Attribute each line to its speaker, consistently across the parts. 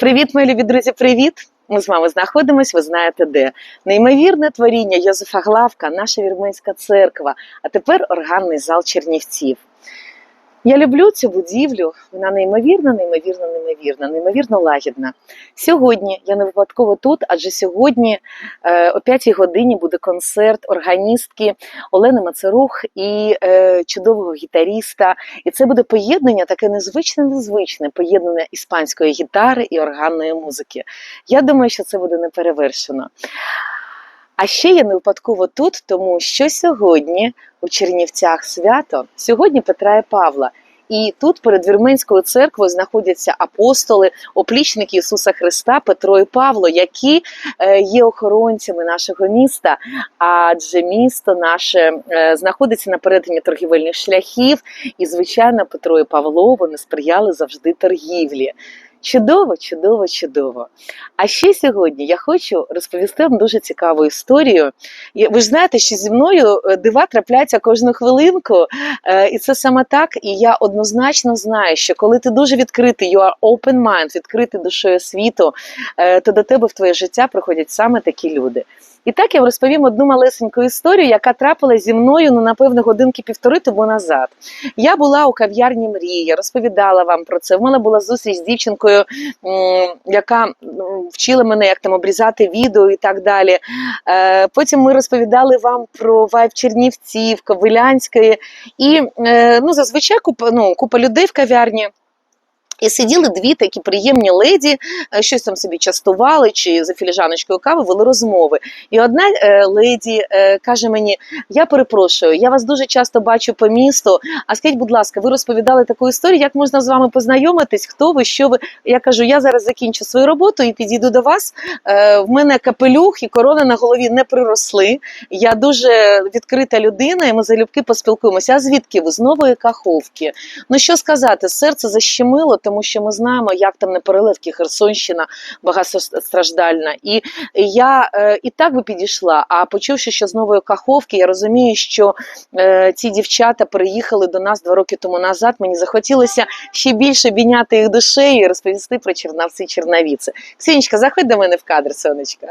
Speaker 1: Привіт, мої любі друзі, привіт! Ми з вами знаходимось, ви знаєте де. Неймовірне творіння Йозефа Главка, наша вірменська церква, а тепер органний зал Чернівців. Я люблю цю будівлю, вона неймовірна, неймовірна, неймовірна, неймовірно лагідна. Сьогодні я не випадково тут, адже сьогодні е, о 5 годині буде концерт органістки Олени Мацарух і е, чудового гітаріста. І це буде поєднання, таке незвичне, незвичне поєднання іспанської гітари і органної музики. Я думаю, що це буде неперевершено. А ще я не випадково тут, тому що сьогодні у Чернівцях свято, сьогодні Петра і Павла. І тут перед Вірменською церквою знаходяться апостоли, оплічники Ісуса Христа, Петро і Павло, які е, є охоронцями нашого міста. Адже місто наше е, знаходиться на перетині торгівельних шляхів, і, звичайно, Петро і Павло вони сприяли завжди торгівлі. Чудово, чудово, чудово. А ще сьогодні я хочу розповісти вам дуже цікаву історію. Ви ж знаєте, що зі мною е, дива трапляються кожну хвилинку, е, і це саме так. І я однозначно знаю, що коли ти дуже відкритий, you are open mind, відкритий душою світу, е, то до тебе в твоє життя приходять саме такі люди. І так я розповім одну малесеньку історію, яка трапилася зі мною, ну, напевно, годинки півтори тому назад. Я була у кав'ярні Мрія, розповідала вам про це. В мене була зустріч з дівчинкою, яка вчила мене, як там обрізати відео і так далі. Е, Потім ми розповідали вам про вайб Чернівців, Ковилянської. І е, ну, зазвичай купа, ну, купа людей в кав'ярні. І сиділи дві такі приємні леді, е, щось там собі частували чи за філіжаночкою кави вели розмови. І одна е, леді е, каже мені: Я перепрошую, я вас дуже часто бачу по місту. А скажіть, будь ласка, ви розповідали таку історію, як можна з вами познайомитись? Хто ви, що ви? Я кажу, я зараз закінчу свою роботу і підійду до вас. В мене капелюх і корона на голові не приросли. Я дуже відкрита людина, і ми залюбки поспілкуємося. А звідки ви з нової каховки? Ну що сказати, серце защемило, тому що ми знаємо, як там на переливки Херсонщина багатостраждальна. І я е, і так би підійшла. А почувши, що з нової каховки, я розумію, що е, ці дівчата переїхали до нас два роки тому назад. Мені захотілося ще більше обійняти їх душею і розповісти про Чернавці і Чернавіці. Ксенічка, заходь до мене в кадр, сонечка.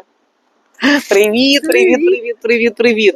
Speaker 1: Привіт, привіт, привіт, привіт, привіт.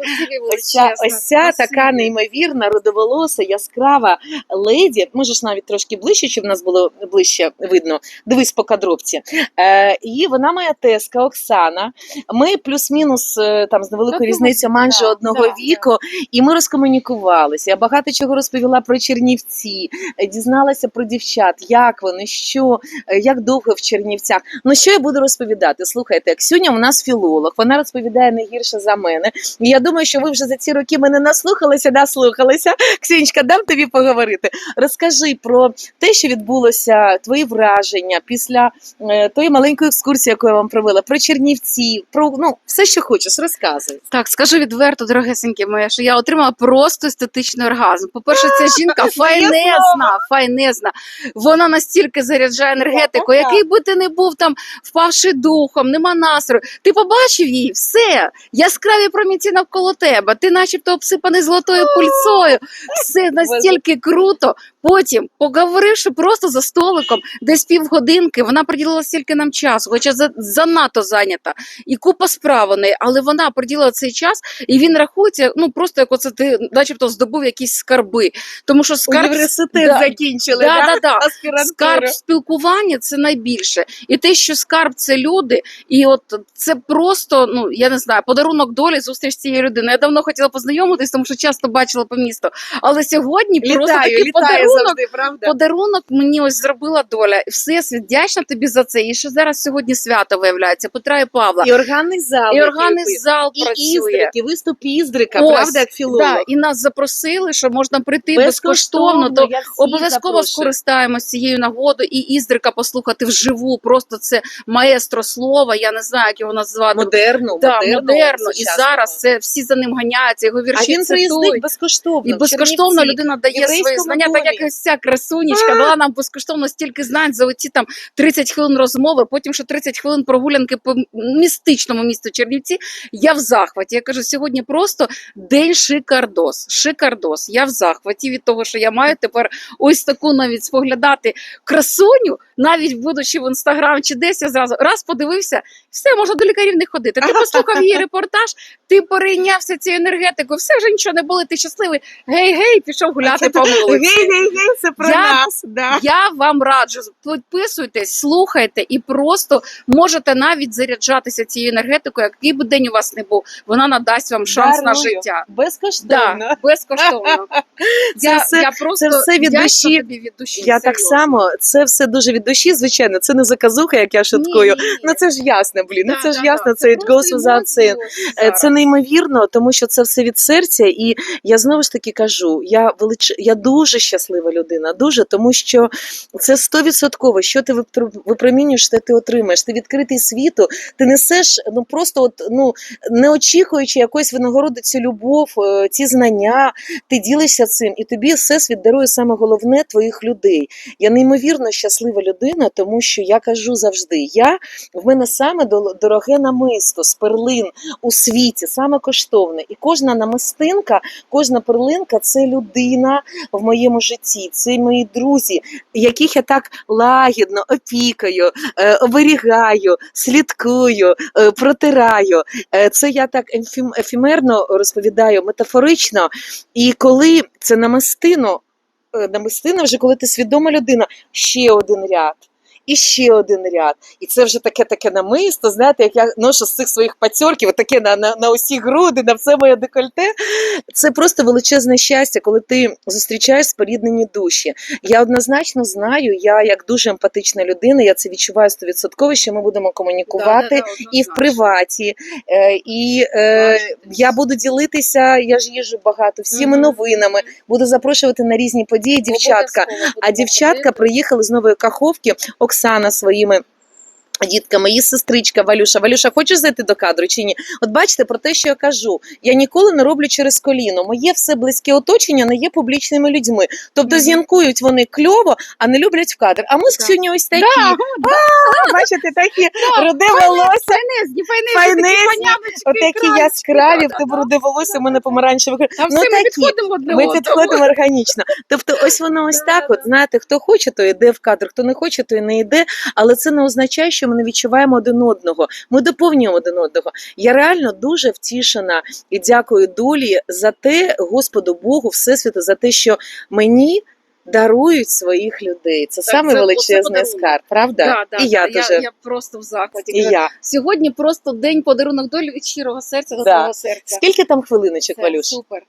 Speaker 1: Ось ця, ось ця така неймовірна, родоволоса, яскрава леді. Може ж навіть трошки ближче, щоб в нас було ближче видно. Дивись по кадровці. Е, і вона моя теска Оксана. Ми плюс-мінус е, там з невеликою різницею майже
Speaker 2: да,
Speaker 1: одного
Speaker 2: да,
Speaker 1: віку, і ми розкомунікувалися. Я багато чого розповіла про Чернівці, е, дізналася про дівчат, як вони, що, як довго в Чернівцях. Ну що я буду розповідати? Слухайте, Ксюня у нас філолог, вона розповідає не гірше за мене. І я думаю, що ви вже за ці роки мене наслухалися, наслухалися. Ксюнечка, дам тобі поговорити. Розкажи про те, що відбулося, твої враження після е, тої маленької екскурсії, яку я вам провела, про Чернівці, про ну все, що хочеш, розказуй.
Speaker 2: Так, скажу відверто, дорогесеньке моє, що я отримала просто естетичний оргазм. По-перше, ця жінка файнезна, файнезна. Вона настільки заряджає енергетику, який би ти не був там впавши духом, нема настрою. Ти побачив її, все, яскраві промінці навколо тебе. Ти, начебто, обсипаний золотою пульцою. Все настільки круто. Потім, поговоривши просто за столиком, десь півгодинки, вона приділила стільки нам часу, хоча за- занадто зайнята. І купа справ у неї, але вона приділила цей час, і він рахується, ну просто як оце ти, начебто, здобув якісь скарби. Тому що скарб
Speaker 1: Університет
Speaker 2: да,
Speaker 1: закінчили,
Speaker 2: да, да, да.
Speaker 1: Аспірантуру.
Speaker 2: Скарб спілкування це найбільше. І те, що скарб це люди, і от це просто, ну я не знаю, подарунок долі, зустріч з цією людиною. Я давно хотіла познайомитись, тому що часто бачила по місту. Але сьогодні просто такий
Speaker 1: літаю
Speaker 2: подарунок.
Speaker 1: завжди, правда?
Speaker 2: Подарунок мені ось зробила доля. І Всесвіт вдячна тобі за це. І що зараз сьогодні свято виявляється Петра і Павла.
Speaker 1: І органний зал.
Speaker 2: І органний зал
Speaker 1: і
Speaker 2: працює.
Speaker 1: іздрики, виступ іздрика,
Speaker 2: Ось,
Speaker 1: правда, як філолог.
Speaker 2: Да, і нас запросили, що можна прийти безкоштовно. То Обов'язково скористаємось цією нагодою і іздрика послухати вживу. Просто це маестро слова. Я не знаю, як його назвати.
Speaker 1: Модерну,
Speaker 2: Да,
Speaker 1: модерну,
Speaker 2: модерно. І зараз це всі за ним ганяються, його
Speaker 1: а
Speaker 2: вірші
Speaker 1: він приїздить безкоштовно.
Speaker 2: І безкоштовно
Speaker 1: Чернівці.
Speaker 2: людина дає свої знання, так як ось ця красунечка дала нам безкоштовно стільки знань за оці там 30 хвилин розмови, потім ще 30 хвилин прогулянки по містичному місту Чернівці. Я в захваті. Я кажу, сьогодні просто день шикардос. Шикардос. Я в захваті від того, що я маю тепер ось таку навіть споглядати красуню, навіть будучи в інстаграм чи десь я зразу раз подивився, все можна до лікарів не ходити. Ти послухав її репортаж, ти перейнявся цією енергетикою, все вже нічого не болить, ти щасливий. Гей, гей, пішов гуляти по вулиці.
Speaker 1: Гей, гей, гей, це про
Speaker 2: Я-
Speaker 1: нас. Да.
Speaker 2: Я вам раджу, підписуйтесь, слухайте і просто можете навіть заряджатися цією енергетикою, який би день у вас не був, вона надасть вам шанс на життя.
Speaker 1: Безкоштовно.
Speaker 2: Да, безкоштовно.
Speaker 1: Це
Speaker 2: я,
Speaker 1: все-
Speaker 2: я просто
Speaker 1: це все від душі.
Speaker 2: тобі від душі.
Speaker 1: Я так само, це все дуже від душі, звичайно. Це не заказуха, як я шуткую.
Speaker 2: Ні, ні.
Speaker 1: Ну це ж ясно, блін. Ну
Speaker 2: Да,
Speaker 1: це ж
Speaker 2: да,
Speaker 1: ясно,
Speaker 2: да.
Speaker 1: це goes without
Speaker 2: емоції
Speaker 1: saying.
Speaker 2: ось
Speaker 1: Е, Це неймовірно, тому що це все від серця, і я знову ж таки кажу: я велич... я дуже щаслива людина, дуже тому що це стовідсотково. Що ти випромінюєш, те ти отримаєш. Ти відкритий світу, ти несеш ну просто от ну не очікуючи якоїсь винагороди цю любов, е, ці знання. Ти ділишся цим, і тобі всесвіт дарує саме головне твоїх людей. Я неймовірно щаслива людина, тому що я кажу завжди: я в мене саме дороге намисто з перлин у світі, саме коштовне. І кожна намистинка, кожна перлинка це людина в моєму житті, це мої друзі, яких я так лагідно опікаю, е, оберігаю, слідкую, е, протираю. Е, Це я так ефім- ефемерно розповідаю, метафорично. І коли це намистино, намистина, вже коли ти свідома людина, ще один ряд. І ще один ряд. І це вже таке таке намисто, знаєте, як я ношу з цих своїх пацьорків, таке на, на, на усі груди, на все моє декольте. Це просто величезне щастя, коли ти зустрічаєш споріднені душі. Я однозначно знаю, я як дуже емпатична людина, я це відчуваю стовідсотково, що ми будемо комунікувати
Speaker 2: Да, да, да,
Speaker 1: і в приваті. Е, і е, я буду ділитися, я ж їжу багато, всіми
Speaker 2: Мгм.
Speaker 1: новинами, буду запрошувати на різні події дівчатка. А дівчатка приїхали з нової каховки, Оксана своїми. Дітками, її сестричка Валюша. Валюша, хочеш зайти до кадру чи ні? От бачите, про те, що я кажу, я ніколи не роблю через коліно. Моє все близьке оточення не є публічними людьми. Тобто
Speaker 2: Мгм.
Speaker 1: зінкують вони кльово, а не люблять в кадр. А ми з. Ксюні ось такі. Бачите, такі руде волосся. Отакі яскраві, в тебе руде волосся, мене помаранчеве. Ну,
Speaker 2: ми підходимо
Speaker 1: Ми підходимо органічно. Тобто, ось воно ось так. От знаєте, хто хоче, то йде в кадр, хто не хоче, то й не йде. Але це не означає, що ми не відчуваємо один одного. Ми доповнюємо один одного. Я реально дуже втішена і дякую долі за те, Господу Богу, Всесвіту, за те, що мені. Дарують своїх людей. Це
Speaker 2: Так,
Speaker 1: саме
Speaker 2: це-
Speaker 1: величезний скарб, правда?
Speaker 2: Да, да,
Speaker 1: і я
Speaker 2: да,
Speaker 1: дуже
Speaker 2: я, я просто в захваті.
Speaker 1: і я.
Speaker 2: Сьогодні просто день подарунок долі від щирого серця до
Speaker 1: Да.
Speaker 2: твого серця.
Speaker 1: Скільки там хвилиночок, Валюш?
Speaker 2: Супер.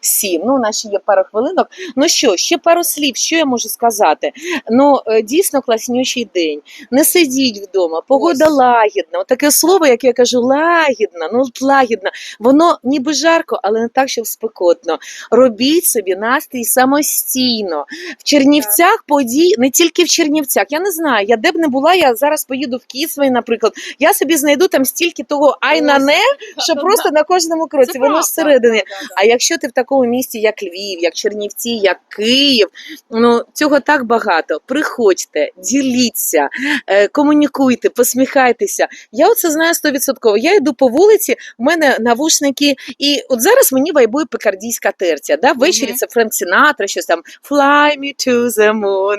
Speaker 1: Сім. Ну, у нас ще є пара хвилинок. Ну що, ще пару слів, що я можу сказати? Ну, е, дійсно класнючий день. Не сидіть вдома, погода
Speaker 2: Ось.
Speaker 1: лагідна. Таке слово, як я кажу, лагідна, ну лагідна. Воно ніби жарко, але не так, щоб спекотно. Робіть собі настрій самостійно. В Чернівцях подій, не тільки в Чернівцях. Я не знаю, я де б не була, я зараз поїду в Кіцвей, наприклад. Я соби знайду там стільки того ай на не, що просто на кожному кроці. Воно всередині. А якщо ти в такому місті, як Львів, як Чернівці, як Київ, ну цього так багато. Приходьте, діліться, е, комунікуйте, посміхайтеся. Я оце знаю стовідсотково. Я йду по вулиці, в мене навушники, і от зараз мені вайбує пекардійська терця. Да? Ввечері це Френк Сінатра, щось там Fly me to the moon.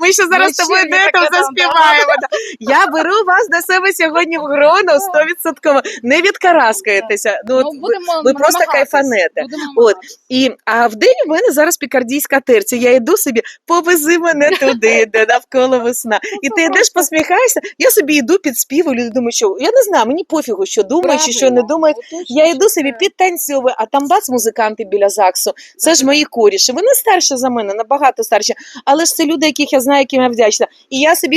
Speaker 1: Ми ще зараз тобою
Speaker 2: там,
Speaker 1: заспіваємо. Я беру вас до себе сьогодні в гроно стовідсотково. Не відкараскаєтеся. Ну,
Speaker 2: Ну, будемо
Speaker 1: ви просто
Speaker 2: намагатись,
Speaker 1: кайфанете. От. і, а в день у мене зараз пікардійська терця. Я йду собі, повези мене туди, де навколо весна. І ти йдеш, посміхаєшся. Я собі йду під співу, люди думають, що я не знаю, мені пофігу, що думають, чи що не думають. Я йду собі підтанцьовую, а там бац музиканти біля ЗАГСу. Це ж мої коріші. Вони старші за мене, набагато старші. Але ж це люди, яких я знаю, яким я вдячна. І я собі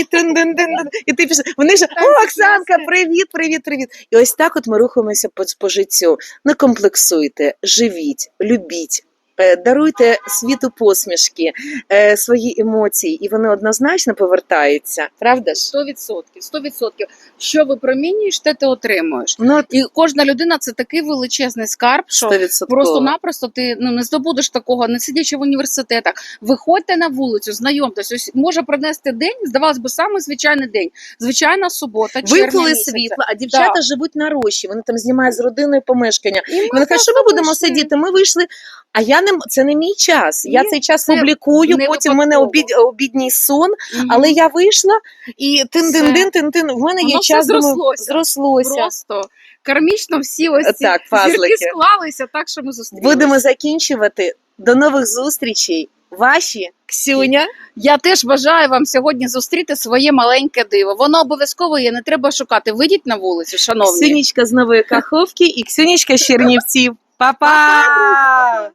Speaker 1: і ти пішла. Вони ж о, Оксанка, привіт, привіт, привіт. І ось так от ми рухаємося по, по життю. Не комплексуйте, живіть, любіть. Е, Даруйте світу посмішки, е, свої емоції, і вони однозначно повертаються. Правда ж?
Speaker 2: Сто відсотків, сто відсотків. Що випромінюєш, те ти отримуєш.
Speaker 1: Ну,
Speaker 2: І кожна людина це такий величезний скарб, що просто-напросто ти ну не здобудеш такого, не сидячи в університетах. Виходьте на вулицю, знайомтесь. Ось може принести день, здавалось би, саме звичайний день, звичайна субота, місяця.
Speaker 1: світло, а дівчата живуть на рощі. Вони там знімають з родиною помешкання.
Speaker 2: І
Speaker 1: Вони кажуть, що ми будемо сидіти. Ми вийшли. А я не це не мій час. Я
Speaker 2: Ні,
Speaker 1: цей час
Speaker 2: це
Speaker 1: публікую.
Speaker 2: не
Speaker 1: Потім в мене
Speaker 2: випадково.
Speaker 1: обід, обідній сон.
Speaker 2: Мгм.
Speaker 1: Але я вийшла і тин
Speaker 2: Все.
Speaker 1: тин тин тин В мене є
Speaker 2: Воно все
Speaker 1: час думаю,
Speaker 2: зрослося.
Speaker 1: зрослося.
Speaker 2: просто кармічно всі ось ці
Speaker 1: Так, пазлики.
Speaker 2: зірки склалися так, що ми зустрілися.
Speaker 1: Будемо закінчувати. До нових зустрічей. Ваші Ксюня.
Speaker 2: Я теж бажаю вам сьогодні зустріти своє маленьке диво. Воно обов'язково є, не треба шукати. Вийдіть на вулицю, шановні.
Speaker 1: Ксюнічка з нової Каховки і Ксюнічка з Чернівців. Па-па!